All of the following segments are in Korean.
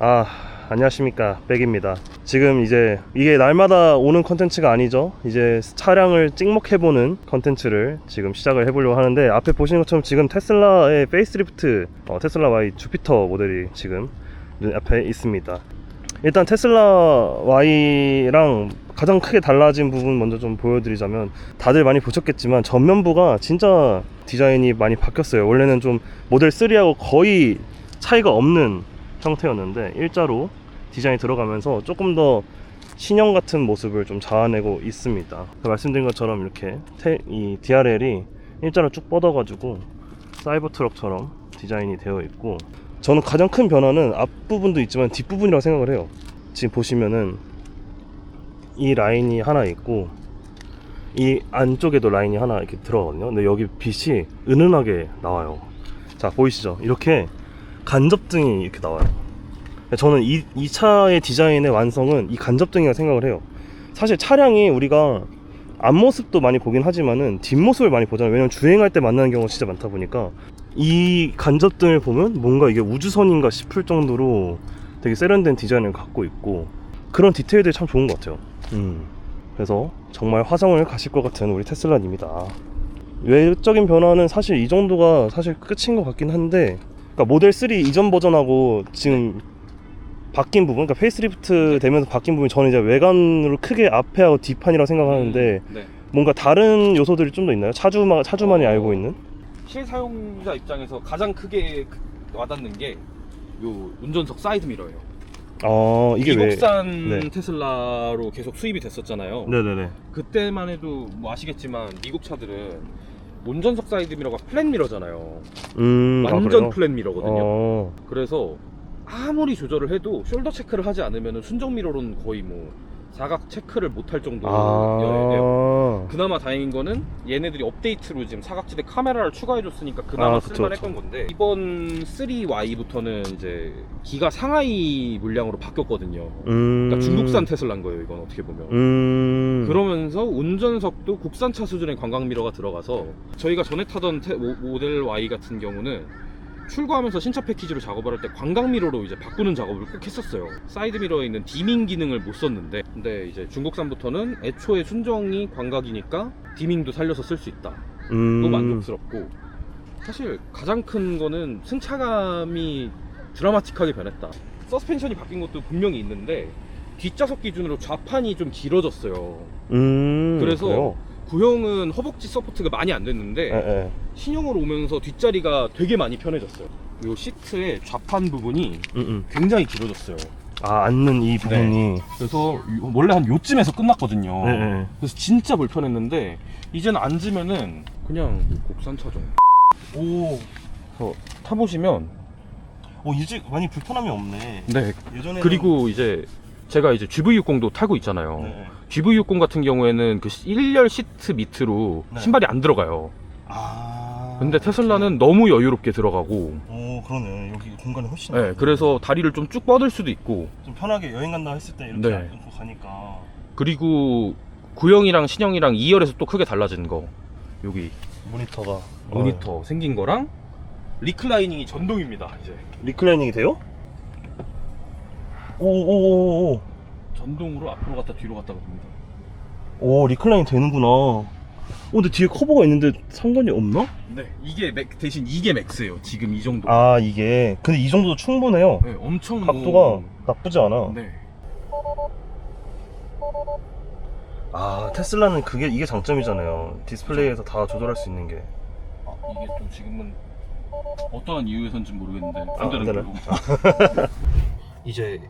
아 안녕하십니까. 백입니다. 지금 이제 이게 날마다 오는 컨텐츠가 아니죠? 이제 차량을 찍먹해보는 컨텐츠를 지금 시작을 해보려고 하는데 앞에 보시는 것처럼 지금 테슬라의 페이스리프트 어, 테슬라 Y 주피터 모델이 지금 눈앞에 있습니다. 일단 테슬라 Y랑 가장 크게 달라진 부분 먼저 좀 보여드리자면 다들 많이 보셨겠지만 전면부가 진짜 디자인이 많이 바뀌었어요. 원래는 좀 모델 3하고 거의 차이가 없는 형태였는데 일자로 디자인이 들어가면서 조금 더 신형 같은 모습을 좀 자아내고 있습니다. 그 말씀드린 것처럼 이렇게 테- 이 DRL이 일자로 쭉 뻗어가지고 사이버 트럭처럼 디자인이 되어 있고 저는 가장 큰 변화는 앞부분도 있지만 뒷부분이라고 생각을 해요. 지금 보시면은 이 라인이 하나 있고 이 안쪽에도 라인이 하나 이렇게 들어가거든요. 근데 여기 빛이 은은하게 나와요. 자 보이시죠? 이렇게 간접등이 이렇게 나와요. 저는 이, 이 차의 디자인의 완성은 이 간접등이라 생각을 해요. 사실 차량이 우리가 앞모습도 많이 보긴 하지만은 뒷모습을 많이 보잖아요. 왜냐면 주행할 때 만나는 경우가 진짜 많다 보니까 이 간접등을 보면 뭔가 이게 우주선인가 싶을 정도로 되게 세련된 디자인을 갖고 있고 그런 디테일들이 참 좋은 것 같아요. 음. 그래서 정말 화성을 가실 것 같은 우리 테슬라입니다. 외적인 변화는 사실 이 정도가 사실 끝인 것 같긴 한데 그러니까 모델 3 이전 버전하고 지금 바뀐 부분, 그러니까 페이스리프트 되면서 바뀐 부분이 저는 이제 외관으로 크게 앞에하고 뒷판이라고 생각하는데 네. 뭔가 다른 요소들이 좀 더 있나요? 차주마, 차주만이 어. 알고 있는? 실사용자 입장에서 가장 크게 그- 와닿는 게 요 운전석 사이드 미러예요. 어 이게 왜? 미국산 네. 테슬라로 계속 수입이 됐었잖아요. 네네네. 그때만 해도 뭐 아시겠지만 미국 차들은 운전석 사이드 미러가 플랫 미러잖아요. 음, 아, 완전 그래요? 플랫 미러거든요. 어, 그래서 아무리 조절을 해도 숄더 체크를 하지 않으면 순정 미러로는 거의 뭐 사각 체크를 못할 정도예요. 아, 그나마 다행인 거는 얘네들이 업데이트로 지금 사각지대 카메라를 추가해줬으니까 그나마 아, 그쵸, 쓸만했던. 건데 이번 3Y부터는 이제 기가 상하이 물량으로 바뀌었거든요. 음, 그러니까 중국산 테슬라인 거예요, 이건 어떻게 보면. 음, 그러면서 운전석도 국산차 수준의 관광 미러가 들어가서 저희가 전에 타던 테- 모- 모델 Y 같은 경우는 출고하면서 신차 패키지로 작업을 할때 관광 미러로 이제 바꾸는 작업을 꼭 했었어요. 사이드 미러에 있는 디밍 기능을 못 썼는데 근데 이제 중국산부터는 애초에 순정이 광각이니까 디밍도 살려서 쓸 수 있다. 음, 또 만족스럽고 사실 가장 큰 거는 승차감이 드라마틱하게 변했다. 서스펜션이 바뀐 것도 분명히 있는데 뒷좌석 기준으로 좌판이 좀 길어졌어요. 음, 그래서 그래요? 구형은 허벅지 서포트가 많이 안 됐는데 예, 예. 신형으로 오면서 뒷자리가 되게 많이 편해졌어요. 이 시트의 좌판 부분이 음, 음. 굉장히 길어졌어요. 아 앉는 이 부분이 그래서 요- 원래 한 요쯤에서 끝났거든요. 네, 네. 그래서 진짜 불편했는데 이제는 앉으면은 그냥 국산차죠. 오, 저 타보시면 어 이제 많이 불편함이 없네. 네 예전에 그리고 이제 제가 이제 GV60도 타고 있잖아요. 네. GV60 같은 경우에는 그 1열 시트 밑으로 네. 신발이 안 들어가요. 아. 근데 테슬라는 너무 여유롭게 들어가고 오 그러네 여기 공간이 훨씬. 네, 넓네. 그래서 다리를 좀 쭉 뻗을 수도 있고 좀 편하게 여행 간다 했을 때 이렇게 네. 안고 가니까. 그리고 구형이랑 신형이랑 2열에서 또 크게 달라진 거 여기 모니터가 모니터 생긴 거랑 리클라이닝이 전동입니다 이제 리클라이닝이 돼요? 오오오오 전동으로 앞으로 갔다 뒤로 갔다 갑니다 오 리클라이닝 되는구나. 오 근데 뒤에 커버가 있는데 상관이 없나? 네 이게 맥, 대신 이게 맥스예요 지금 이 정도 아 이게 근데 이 정도도 충분해요. 네, 엄청 각도가 뭐- 나쁘지 않아. 네. 아 테슬라는 그게 이게 장점이잖아요. 디스플레이에서 다 조절할 수 있는 게. 아, 이게 또 지금은 어떠한 이유에선지 모르겠는데 아, 반대로 네. 그러고. 이제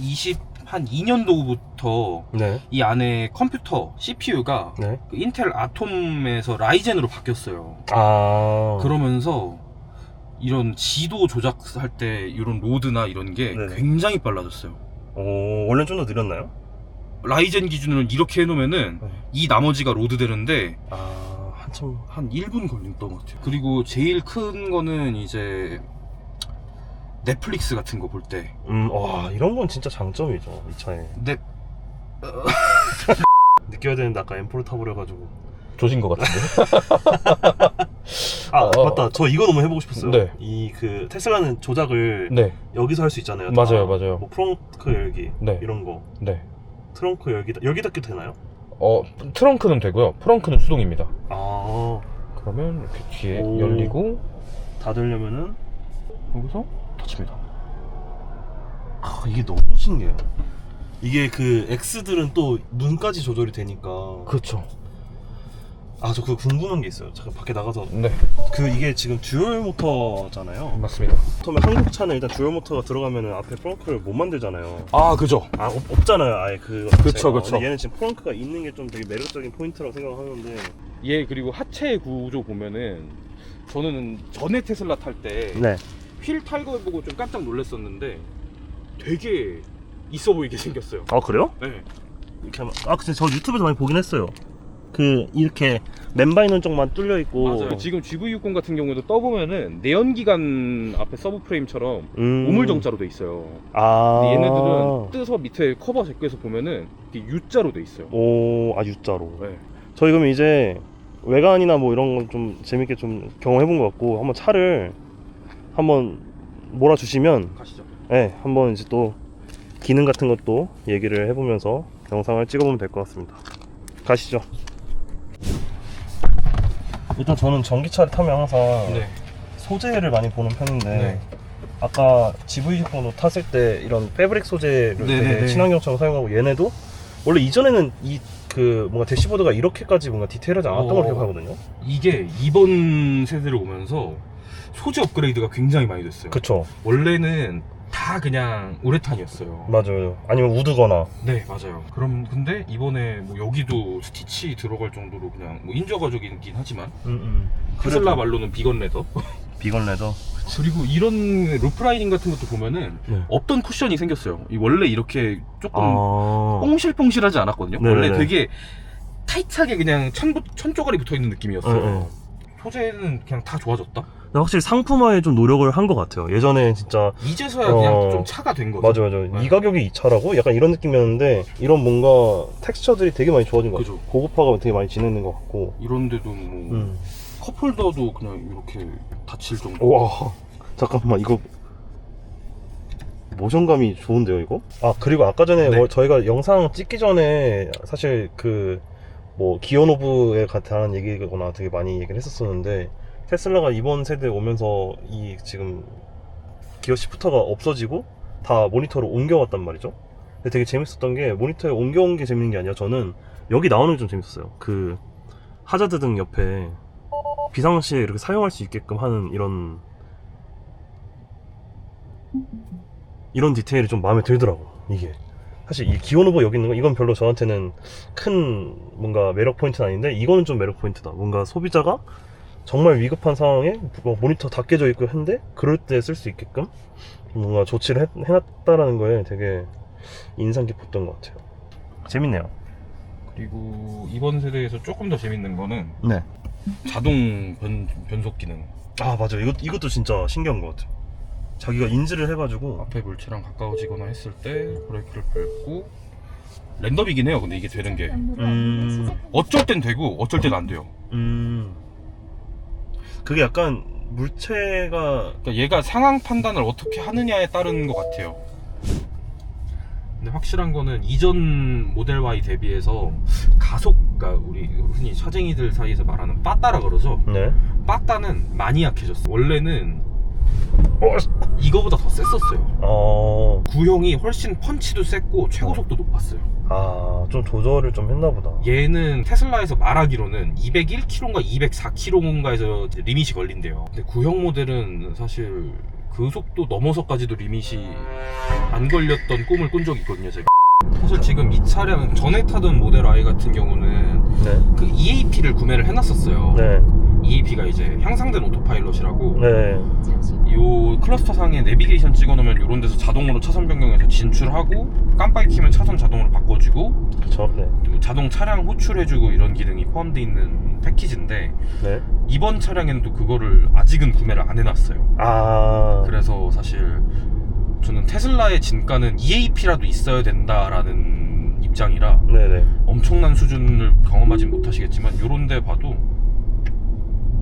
20 한 2년도부터 네. 이 안에 컴퓨터 CPU가 네. 그 인텔 아톰에서 라이젠으로 바뀌었어요. 아. 그러면서 이런 지도 조작할 때 이런 로드나 이런 게 네네. 굉장히 빨라졌어요. 오 원래 좀 더 느렸나요? 라이젠 기준으로 이렇게 해놓으면은 네. 이 나머지가 로드 되는데 아 한참. 한 1분 걸렸던 것 같아요. 그리고 제일 큰 거는 이제 넷플릭스 같은 거 볼 때. 음 와 이런 건 진짜 장점이죠 이 차에. 넷, 느껴야 되는데 아까 M4를 타버려가지고. 조진 것 같은데. 아 어. 맞다 저 이거 너무 해보고 싶었어요 네. 이 그 테슬라는 조작을 네, 여기서 할 수 있잖아요 맞아요, 다. 맞아요. 뭐 프렁크 열기 네. 이런 거 네. 트렁크 열기 열기 닫기 되나요? 어 트렁크는 되고요. 프렁크는 수동입니다. 아 그러면 이렇게 뒤에 오. 열리고 닫으려면은 여기서 닫힙니다. 아 이게 너무 신기해요 이게 그 X들은 또 눈까지 조절이 되니까 그렇죠. 아 저 그거 궁금한 게 있어요 잠깐 밖에 나가서 네, 그 이게 지금 듀얼 모터잖아요 맞습니다. 처음에 한국 차는 일단 듀얼 모터가 들어가면은 앞에 프렁크를 못 만들잖아요 아, 그죠. 아 없, 없잖아요 아예 그 그쵸, 그쵸. 얘는 지금 프렁크가 있는 게 좀 되게 매력적인 포인트라고 생각하는데 얘 그리고 하체 구조 보면은 저는 전에 테슬라 탈때 휠 네. 탈거 보고 좀 깜짝 놀랐었는데 되게 있어 보이게 생겼어요. 아 그래요? 네. 이렇게 하면 아 근데 저 유튜브에서 많이 보긴 했어요 그 이렇게 맨바 있는 쪽만 뚫려 있고 맞아요. 지금 GV60 같은 경우에도 떠보면은 내연기관 앞에 서브 프레임처럼 음. 우물정자로 돼 있어요. 아 근데 얘네들은 뜨서 밑에 커버 제거해서 보면은 이게 U자로 돼 있어요. 오아 U자로 네. 저희 그럼 이제 외관이나 뭐 이런 건 좀 재밌게 좀 경험해 본 것 같고 한번 차를 한번 몰아주시면 가시죠. 네 한번 이제 또 기능 같은 것도 얘기를 해보면서 영상을 찍어보면 될 것 같습니다 가시죠 일단 저는 전기차를 타면 항상 네. 소재를 많이 보는 편인데 네. 아까 GV60도 탔을 때 이런 패브릭 소재를 네네네. 되게 친환경처럼 사용하고 얘네도 원래 이전에는 이 그 뭔가 대시보드가 이렇게까지 뭔가 디테일하지 않았던 어. 걸 기억하거든요. 이게 이번 세대로 오면서 소재 업그레이드가 굉장히 많이 됐어요. 그쵸. 원래는 다 그냥 우레탄이었어요. 맞아요. 아니면 우드거나. 네, 맞아요. 그럼 근데 이번에 뭐 여기도 스티치 들어갈 정도로 그냥 뭐 인조 가죽이긴 하지만 음, 테슬라 말로는 비건 레더. 비건 레더. 그리고 이런 루프 라이닝 같은 것도 보면은 네. 없던 쿠션이 생겼어요. 이 원래 이렇게 조금 아. 뽕실뽕실하지 않았거든요. 네네네. 원래 되게 타이트하게 그냥 천, 천 쪼가리 붙어 있는 느낌이었어요. 네, 네. 소재는 그냥 다 좋아졌다. 확실히 상품화에 좀 노력을 한 것 같아요. 예전에 진짜 이제서야 그냥 어. 좀 차가 된 거죠. 맞아 맞아. 네. 이 가격에 이 차라고? 약간 이런 느낌이었는데 이런 뭔가 텍스처들이 되게 많이 좋아진 것 같아요. 그죠. 고급화가 되게 많이 진행된 것 같고. 이런데도 뭐 음. 컵홀더도 그냥 이렇게 닫힐 정도. 와 잠깐만 이거 모션감이 좋은데요 이거? 아 그리고 아까 전에 네. 뭐 저희가 영상 찍기 전에 사실 그 뭐 기어노브에 관한 얘기거나 되게 많이 얘기를 했었었는데 테슬라가 이번 세대에 오면서 이 지금 기어 시프터가 없어지고 다 모니터로 옮겨왔단 말이죠. 근데 되게 재밌었던 게 모니터에 옮겨온 게 재밌는 게 아니라 저는 여기 나오는 게 좀 재밌었어요. 그 하자드 등 옆에 비상시에 이렇게 사용할 수 있게끔 하는 이런 이런 디테일이 좀 마음에 들더라고 이게. 사실 이 기어노버 여기 있는 거 이건 별로 저한테는 큰 뭔가 매력 포인트는 아닌데 이거는 좀 매력 포인트다. 뭔가 소비자가 정말 위급한 상황에 뭐 모니터 다 깨져 있고 한데 그럴 때 쓸 수 있게끔 뭔가 조치를 해, 해놨다라는 거에 되게 인상 깊었던 것 같아요 재밌네요 그리고 이번 세대에서 조금 더 재밌는 거는 네. 자동 변, 변속 기능. 아 맞아 이것, 이것도 진짜 신기한 것 같아 요 자기가 인지를 해가지고 앞에 물체랑 가까워지거나 했을 때 브레이크를 밟고 랜덤이긴 해요. 근데 이게 되는 게 음. 어쩔 땐 되고 어쩔 땐 안 돼요. 음 그게 약간 물체가 그러니까 얘가 상황 판단을 어떻게 하느냐에 따른 것 같아요. 근데 확실한 거는 이전 모델 Y 대비해서 가속, 그러니까 우리 흔히 차쟁이들 사이에서 말하는 빠따라 그러죠. 네 빠따는 많이 약해졌어. 원래는 어, 이거보다 더 셌었어요. 어, 구형이 훨씬 펀치도 셌고 최고 속도 높았어요. 아, 좀 조절을 좀 했나 보다. 얘는 테슬라에서 말하기로는 201km인가 204km인가에서 리밋이 걸린대요. 근데 구형 모델은 사실 그 속도 넘어서까지도 리밋이 안 걸렸던 꿈을 꾼 적이 있거든요, 제가. 사실 지금 이 차량 전에 타던 모델 Y 같은 경우는 네. 그 EAP를 구매를 해놨었어요. 네. EAP가 이제 향상된 오토파일럿이라고 네. 요 클러스터 상에 내비게이션 찍어놓으면 요런 데서 자동으로 차선 변경해서 진출하고 깜빡이 켜면 차선 자동으로 바꿔주고 그쵸. 네. 또 자동 차량 호출해주고 이런 기능이 포함되어 있는 패키지인데 네. 이번 차량에는 또 그거를 아직은 구매를 안 해놨어요 아. 그래서 사실 저는 테슬라의 진가는 EAP라도 있어야 된다라는 입장이라 네네. 엄청난 수준을 경험하진 못하시겠지만 요런 데 봐도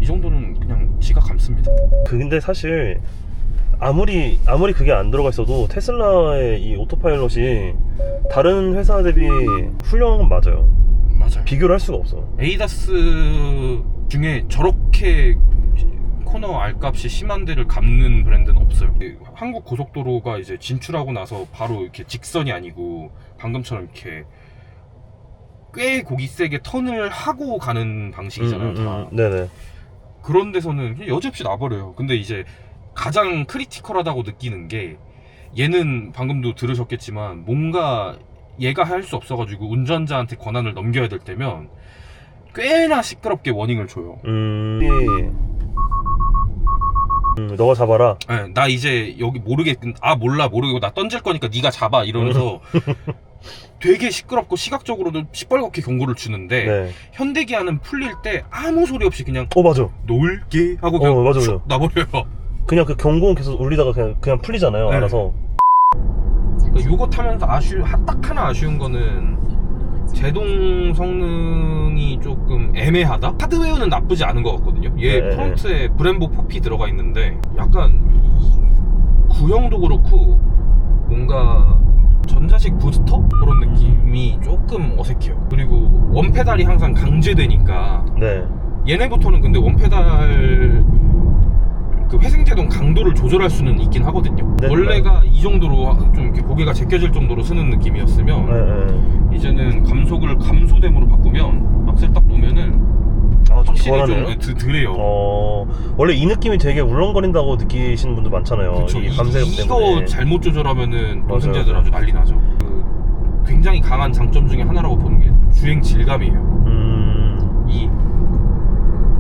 이 정도는 그냥 지가 감습니다. 그 근데 사실 아무리 아무리 그게 안 들어가 있어도 테슬라의 이 오토파일럿이 다른 회사 대비 훌륭한 건 맞아요. 맞아요. 비교를 할 수가 없어. 에이다스 중에 저렇게 코너 알값이 심한 데를 감는 브랜드는 없어요. 한국 고속도로가 이제 진출하고 나서 바로 이렇게 직선이 아니고 방금처럼 이렇게 꽤 고기 세게 턴을 하고 가는 방식이잖아요. 음, 음, 다. 음. 네네. 그런 데서는 그냥 여지없이 놔버려요. 근데 이제 가장 크리티컬하다고 느끼는 게 얘는 방금도 들으셨겠지만 뭔가 얘가 할 수 없어가지고 운전자한테 권한을 넘겨야 될 때면 꽤나 시끄럽게 워닝을 줘요. 음. 음, 너가 잡아라. 예, 나 이제 여기 모르겠, 아 몰라 모르고 나 던질 거니까 네가 잡아 이러면서 되게 시끄럽고 시각적으로도 시뻘겋게 경고를 주는데 네. 현대기아는 풀릴 때 아무 소리 없이 그냥 어 맞아. 놀게 하고 어, 그냥 맞아, 쑥 놔버려요. 그냥 그 경고음 계속 울리다가 그냥 그냥 풀리잖아요. 네. 알아서. 그러니까 요거 타면서 아쉬운 하- 딱 하나 아쉬운 거는 제동 성능이 조금 애매하다. 하드웨어는 나쁘지 않은 것 같거든요. 얘 네. 프론트에 브렘보 포피 들어가 있는데 약간 구형도 그렇고 뭔가 전자식 부스터 그런 느낌이 조금 어색해요. 그리고 원페달이 항상 강제되니까 네. 얘네부터는 근데 원페달 그 회생제동 강도를 조절할 수는 있긴 하거든요. 네, 원래가 이 정도로 좀 이렇게 고개가 제껴질 정도로 쓰는 느낌이었으면 네. 네. 이제는 감속을 감소됨으로 바꾸면 악셀 딱 놓으면은 확실히. 좀 드, 덜해요. 어 원래 이 느낌이 되게 울렁거린다고 느끼시는 분들 많잖아요. 그쵸. 이 이, 감색 이거 때문에. 잘못 조절하면은. 동승자들 아주 난리 나죠. 그 굉장히 강한 장점 중에 하나라고 보는 게 주행 질감이에요. 음. 이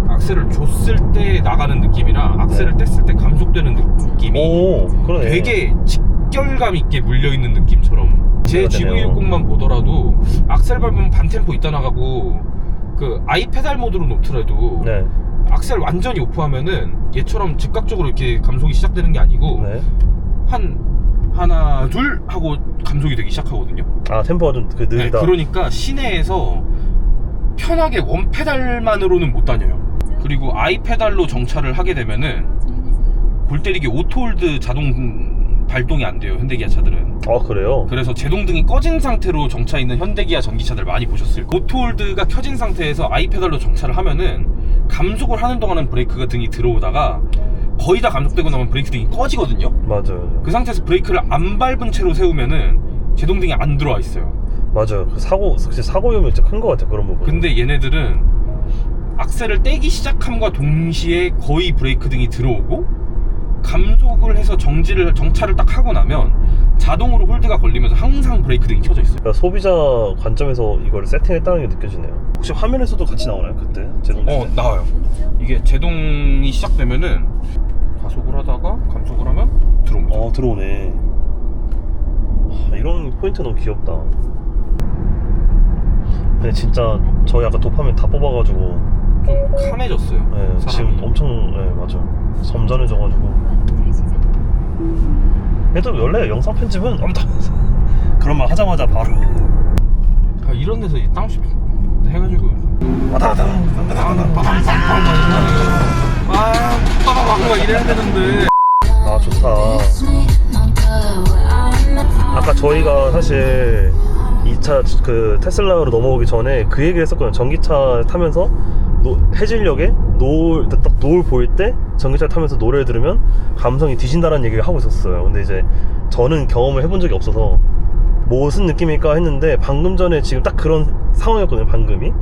악셀을 줬을 때 나가는 느낌이랑 악셀을 뗐을 때 감속되는 느낌이 오 그러네. 되게 직결감 있게 물려 있는 느낌처럼 제 문제가 되네요. GV60만 보더라도 악셀 밟으면 반 템포 있다 나가고 그 아이 페달 모드로 놓더라도 네. 악셀 완전히 오프하면은 얘처럼 즉각적으로 이렇게 감속이 시작되는 게 아니고 네. 한 하나 둘 하고 감속이 되기 시작하거든요. 아 템포가 좀그 네, 느리다. 그러니까 시내에서 편하게 원 페달만으로는 못 다녀요. 그리고 아이 페달로 정차를 하게 되면은 골 때리기 오토홀드 자동 발동이 안 돼요 현대기아 차들은. 아 그래요? 그래서 제동등이 꺼진 상태로 정차 있는 현대기아 전기차들 많이 보셨을 거예요. 오토홀드가 켜진 상태에서 아이 페달로 정차를 하면은 감속을 하는 동안은 브레이크가 등이 들어오다가 거의 다 감속되고 나면 브레이크 등이 꺼지거든요. 맞아요. 그 상태에서 브레이크를 안 밟은 채로 세우면은 제동등이 안 들어와 있어요. 맞아요. 그 사고 진짜 사고 위험이 진짜 큰 것 같아 그런 부분. 근데 얘네들은 악셀을 떼기 시작함과 동시에 거의 브레이크 등이 들어오고 감속을 해서 정지를 정차를 딱 하고 나면 자동으로 홀드가 걸리면서 항상 브레이크 등이 켜져 있어요. 그러니까 소비자 관점에서 이거를 세팅했다는 게 느껴지네요. 혹시 화면에서도 같이 나오나요 그때? 제동. 어 나와요. 이게 제동이 시작되면은 가속을 하다가 감속을 하면 들어옵니다. 어 들어오네. 하, 이런 포인트 너무 귀엽다. 근데 진짜 저희 아까 도파민 다 뽑아가지고 좀 캄해졌어요. 네, 사람이. 지금 엄청 네, 맞아 점잖해져가지고. 그래도 원래 영상 편집은 엄청 그런 말 하자마자 바로. 아, 이런 데서 이 다운십 해가지고. 와다다다 아 빠바박 막 이래야 되는데. 아 좋다. 아까 저희가 사실 이차그 테슬라로 넘어오기 전에 그 얘기를 했었거든요. 전기차 타면서 노, 해질녘에 노을 딱 노을 보일 때 전기차 타면서 노래를 들으면 감성이 뒤진다는 얘기를 하고 있었어요. 근데 이제 저는 경험을 해본 적이 없어서 무슨 느낌일까 했는데 방금 전에 지금 딱 그런 상황이었거든요 방금이.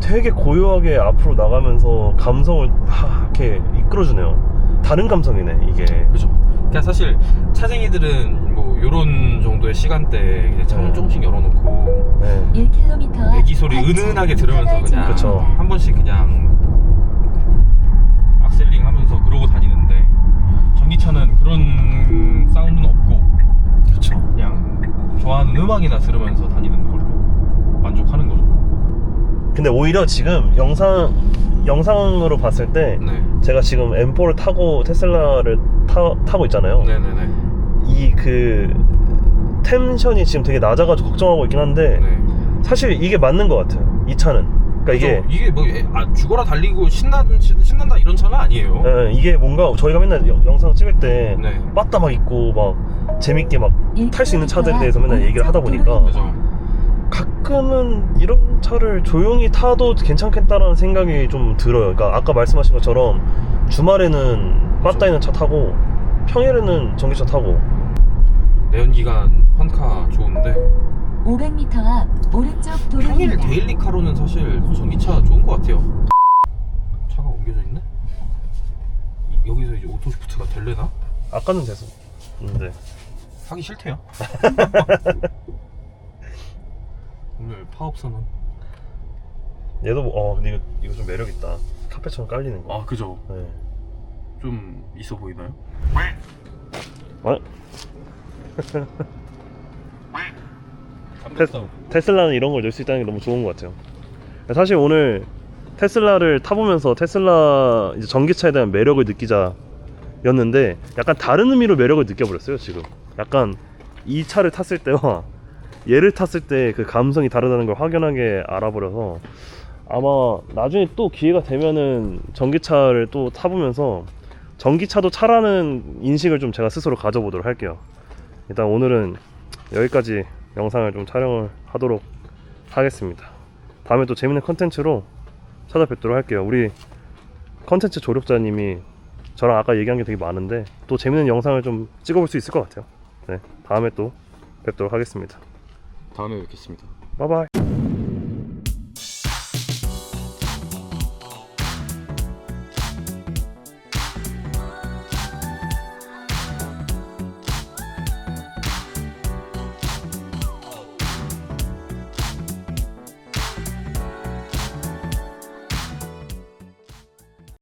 되게 고요하게 앞으로 나가면서 감성을 막 이렇게 이끌어주네요. 다른 감성이네 이게. 그죠. 그러니까 사실 차쟁이들은 뭐 요런 정도의 시간대에 그냥 창문 네. 조금씩 열어놓고 네. 1km 배기 소리 은은하게 들으면서 그냥 그쵸. 한 번씩 그냥 악셀링 하면서 그러고 다니는데 전기차는 그런 사운드는 없고 그쵸 그냥 좋아하는 음악이나 들으면서 다니는 걸로 만족하는 거죠. 근데 오히려 지금 영상 영상으로 봤을 때 네. 제가 지금 M4를 타고 테슬라를 타, 타고 있잖아요. 네네네. 이 그 텐션이 지금 되게 낮아가지고 걱정하고 있긴 한데 네. 사실 이게 맞는 것 같아요. 이 차는. 그러니까 이게 그죠? 이게 뭐 예, 아, 죽어라 달리고 신나 신- 신난다 이런 차는 아니에요. 예, 이게 뭔가 저희가 맨날 여- 영상 찍을 때 네. 빠따 막 있고 막 재밌게 막 탈 수 있는 차들에 대해서 맨날 얘기를 하다 보니까 그죠. 가끔은 이런 차를 조용히 타도 괜찮겠다라는 생각이 좀 들어요. 그러니까 아까 말씀하신 것처럼 주말에는 빠따 있는 차 타고 평일에는 전기차 타고 내연기관 헌카 좋은데 500m 앞 오른쪽 평일 도로입니다. 데일리카로는 사실 전기차 좋은 것 같아요. 차가 옮겨져 있네? 이- 여기서 이제 오토시프트가 될래나? 아까는 돼서 근데 하기 싫대요. 오늘 파업선은 얘도 뭐- 어 근데 이거, 이거 좀 매력 있다. 카페처럼 깔리는 거. 아 그죠. 네. 좀 있어 보이나요? 어? 테, 테슬라는 이런 걸 넣을 수 있다는 게 너무 좋은 것 같아요. 사실 오늘 테슬라를 타보면서 테슬라 이제 전기차에 대한 매력을 느끼자였는데 약간 다른 의미로 매력을 느껴버렸어요 지금. 약간 이 차를 탔을 때와 얘를 탔을 때 그 감성이 다르다는 걸 확연하게 알아버려서 아마 나중에 또 기회가 되면은 전기차를 또 타보면서 전기차도 차라는 인식을 좀 제가 스스로 가져보도록 할게요. 일단 오늘은 여기까지 영상을 좀 촬영을 하도록 하겠습니다. 다음에 또 재밌는 컨텐츠로 찾아뵙도록 할게요. 우리 컨텐츠 조력자님이 저랑 아까 얘기한 게 되게 많은데 또 재밌는 영상을 좀 찍어볼 수 있을 것 같아요. 네, 다음에 또 뵙도록 하겠습니다. 다음에 뵙겠습니다. 바이바이.